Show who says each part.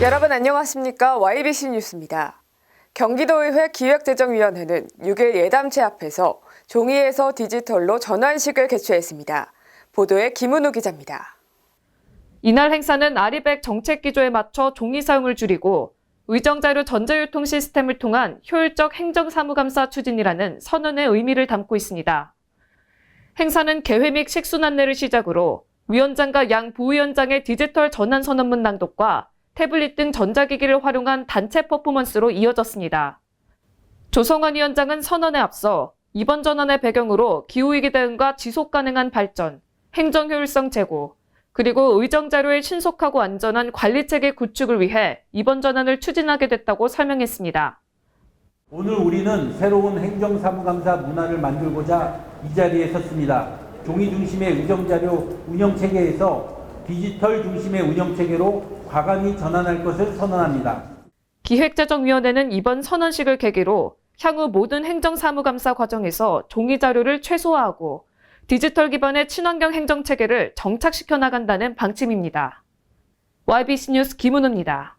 Speaker 1: 여러분 안녕하십니까? YBC 뉴스입니다. 경기도의회 기획재정위원회는 6일 예담체 앞에서 종이에서 디지털로 전환식을 개최했습니다. 보도에 김은우 기자입니다.
Speaker 2: 이날 행사는 아리백 정책 기조에 맞춰 종이 사용을 줄이고 의정자료 전자유통 시스템을 통한 효율적 행정사무감사 추진이라는 선언의 의미를 담고 있습니다. 행사는 개회 및 식순 안내를 시작으로 위원장과 양 부위원장의 디지털 전환 선언문 낭독과 태블릿 등 전자기기를 활용한 단체 퍼포먼스로 이어졌습니다. 조성환 위원장은 선언에 앞서 이번 전환의 배경으로 기후위기 대응과 지속 가능한 발전, 행정 효율성 제고, 그리고 의정 자료의 신속하고 안전한 관리 체계 구축을 위해 이번 전환을 추진하게 됐다고 설명했습니다.
Speaker 3: 오늘 우리는 새로운 행정사무감사 문화를 만들고자 이 자리에 섰습니다. 종이 중심의 의정 자료 운영 체계에서 디지털 중심의 운영 체계로 과감히 전환할 것을 선언합니다.
Speaker 2: 기획재정위원회는 이번 선언식을 계기로 향후 모든 행정사무감사 과정에서 종이 자료를 최소화하고 디지털 기반의 친환경 행정 체계를 정착시켜 나간다는 방침입니다. YBC 뉴스 김은우입니다.